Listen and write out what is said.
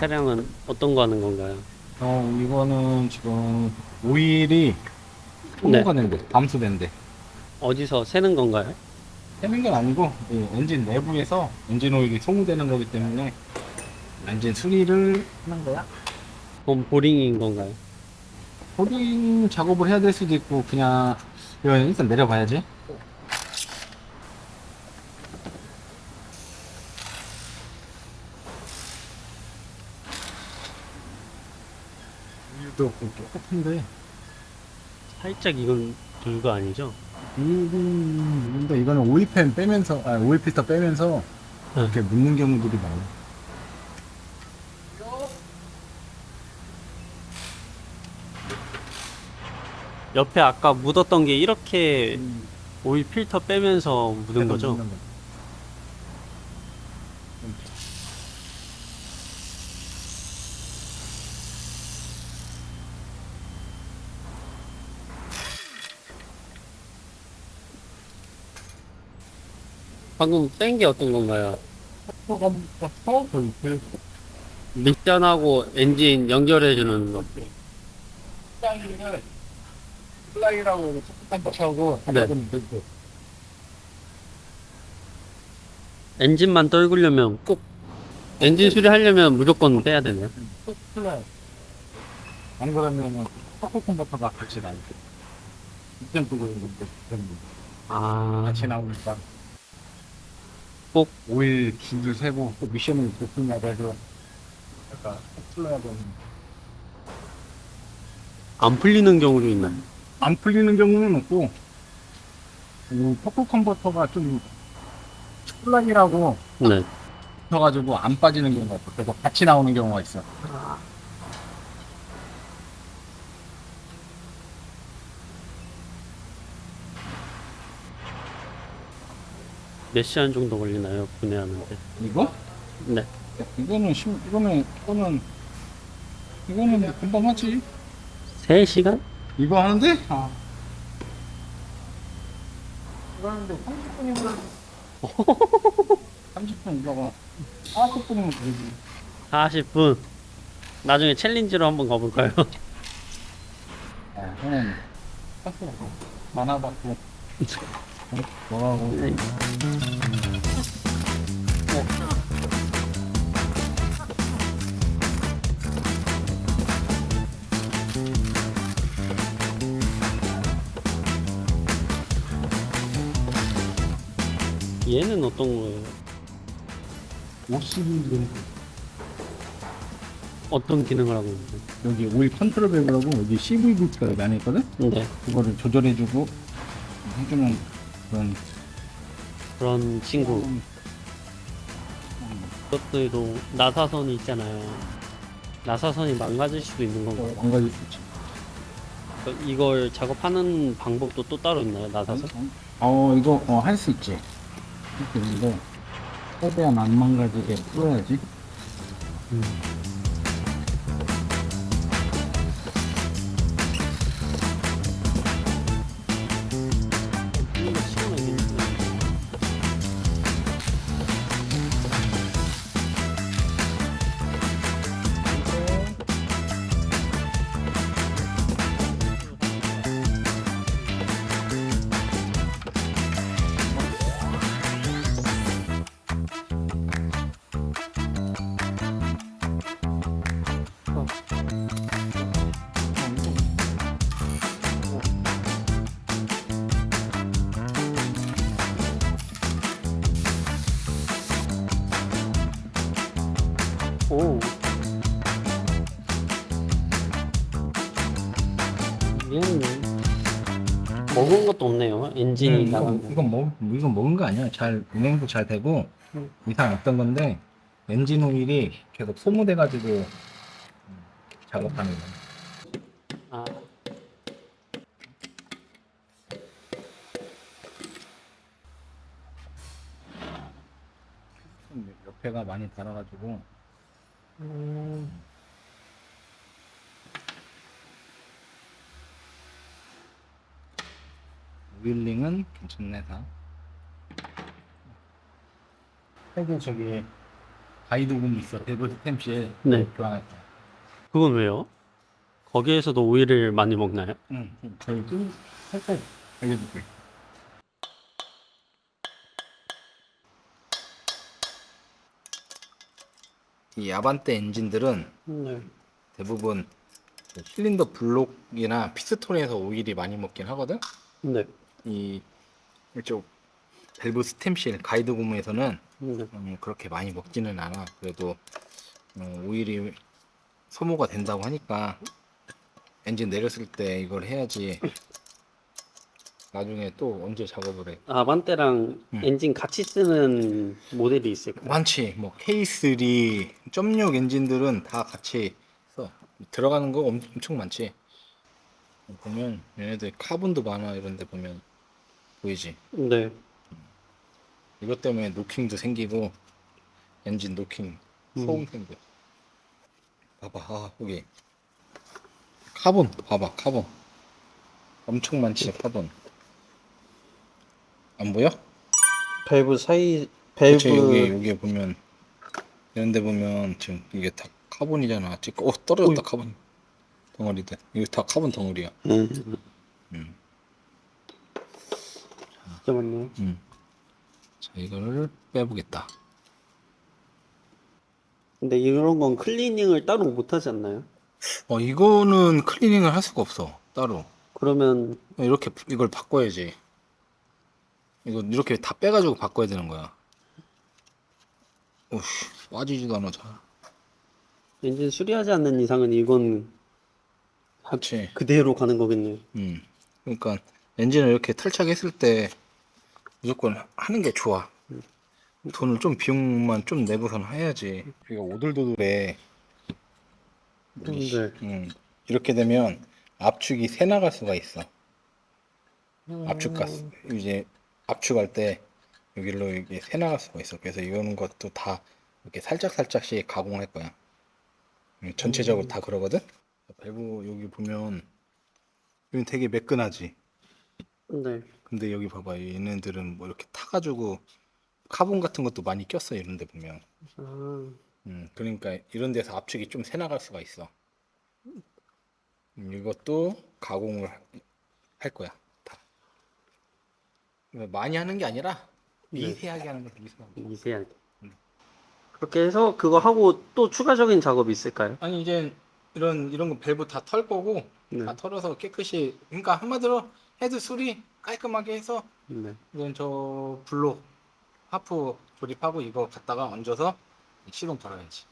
차량은 어떤 거 하는 건가요? 어, 이거는 지금 오일이 소모가 된대, 감소된대. 어디서 새는 건가요? 새는 건 아니고 이 엔진 내부에서 엔진 오일이 소모되는 거기 때문에 엔진 수리를 하는 거야. 그럼 보링인 건가요? 코딩 작업을 해야 될 수도 있고 그냥 이건 일단 내려봐야지. 오일도 똑같은데 살짝 이건 불가 아니죠? 이건 근데 이거는 오일팬 빼면서 아 오일 필터 빼면서 네. 이렇게 묻는 경우들이 많아. 옆에 아까 묻었던 게 이렇게 오일 필터 빼면서 묻은 거죠? 묻는 거. 방금 뺀 게 어떤 건가요? 밑단하고 엔진 연결해주는 거. 플라이라고 하고 네. 엔진만 떨구려면 꼭 엔진 수리하려면 무조건 빼야 되네요. 플라이. 안 그러면은 커플 컨버터가 같이 나오고 이점 두고 있는데 아, 같이 나오니까 꼭 오일 줄을 세고 또 미션을 도핑하고 해서 약간 풀러야 되는 안 풀리는 경우도 있나요? 안 풀리는 경우는 없고 이 퍼플 컨버터가 좀 플라이라고 네. 붙어가지고 안 빠지는 경우가 있고 그래서 같이 나오는 경우가 있어 몇 시간 정도 걸리나요? 분해하는데. 이거? 네. 이거는 심, 이거는 이거는 이거는 뭐 금방 하지 3 시간? 이거 하는데? 아. 이거 하는데 30분이면 30분 이거가 40분이면 되지 40분. 나중에 챌린지로 한번 가볼까요? 아, 형은 pas스라고 많아봤고 뭐하고 네. 얘는 어떤 거예요? 50분 어떤 기능을 하고 있는지. 여기 오일 컨트롤 밸브라고 여기 CVV가 많이 있거든? 네. 그거를 조절해주고 해주는 그런 그런 친구. 그것들도 나사선이 있잖아요. 나사선이 망가질 수도 있는 건가요? 안 가질 수 있지 그 이걸 작업하는 방법도 또 따로 있나요? 나사선? 어 이거 어, 할 수 있지 이렇게 있는데 최대한 안 망가지게 풀어야지 오. 먹은 것도 없네요. 엔진이 음, 나간 이건, 먹 이건 먹은 거 아니야. 잘 운행도 잘 되고 음. 이상 없던 건데 엔진 오일이 계속 소모돼 가지고 음, 작업하는 거야 아, 옆에가 많이 달아가지고. 음, 윌링은 괜찮네 다. 헤드 저기 가이드홈 있어. 대부 스탬실 네. 교환할 거야. 그건 왜요? 거기에서도 오이를 많이 먹나요? 응. 저희 좀 살짝 알려줄게. 이 아반떼 엔진들은 네. 대부분 그 실린더 블록이나 피스톤에서 오일이 많이 먹긴 하거든. 네. 이 이쪽 밸브 스템실 가이드 고무에서는 네. 음, 그렇게 많이 먹지는 않아. 그래도 어, 오일이 소모가 된다고 하니까 엔진 내렸을 때 이걸 해야지. 나중에 또 언제 작업을 해? 아반떼랑 음. 엔진 같이 쓰는 모델이 있을까요? 많지. 뭐 K3, .6 엔진들은 다 같이 써. 들어가는 거 엄- 엄청 많지. 보면 얘네들 카본도 많아 이런 데 보면 보이지. 네. 이것 때문에 노킹도 생기고 엔진 노킹 소음 생겨. 봐봐, 아, 여기 카본 봐봐, 카본 엄청 많지 카본. 안 보여? 밸브 사이 그치, 여기 밸브 여기 보면 이런데 보면 지금 이게 다 카본이잖아. 지금 어 떨어졌다 카본 덩어리들. 이거 다 카본 덩어리야. 음. 음. 진짜 많네요. 음. 자 이거를 빼보겠다. 근데 이런 건 클리닝을 따로 못 하지 않나요? 어 이거는 클리닝을 할 수가 없어 따로. 그러면 이렇게 이걸 바꿔야지. 이거 이렇게 다 빼가지고 바꿔야 되는 거야. 오씨 빠지지도 않아 잘. 엔진 수리하지 않는 이상은 이건 그렇지. 그대로 가는 거겠네요. 음. 그러니까 엔진을 이렇게 탈착 했을 때 무조건 하는 게 좋아. 돈을 좀 비용만 좀 내고선 해야지. 이거 오돌도돌해. 네. 음. 이렇게 되면 압축이 새 나갈 수가 있어. 압축 가스 이제 압축할 때 여기로 이게 새 나갈 수가 있어. 그래서 이런 것도 다 이렇게 살짝 살짝씩 가공할 거야. 음, 전체적으로 다 그러거든. 밸브 여기 보면 여기 되게 매끈하지. 네. 근데 여기 봐봐 얘네들은 뭐 이렇게 타가지고 카본 같은 것도 많이 꼈어 이런 데 보면. 아, 음, 그러니까 이런 데서 압축이 좀 새 나갈 수가 있어. 음, 이것도 가공을 하- 할 거야. 다. 많이 하는 게 아니라 미세하게 하는 거야. 미세하게. 미세하게. 음. 그렇게 해서 그거 하고 또 추가적인 작업이 있을까요? 아니 이제 이런 이런 거 밸브 다 털 거고 네. 다 털어서 깨끗이 그러니까 한마디로 헤드 수리 깔끔하게 해서 네. 이건 저 블록 하프 조립하고 이거 갖다가 얹어서 시동 걸어야지.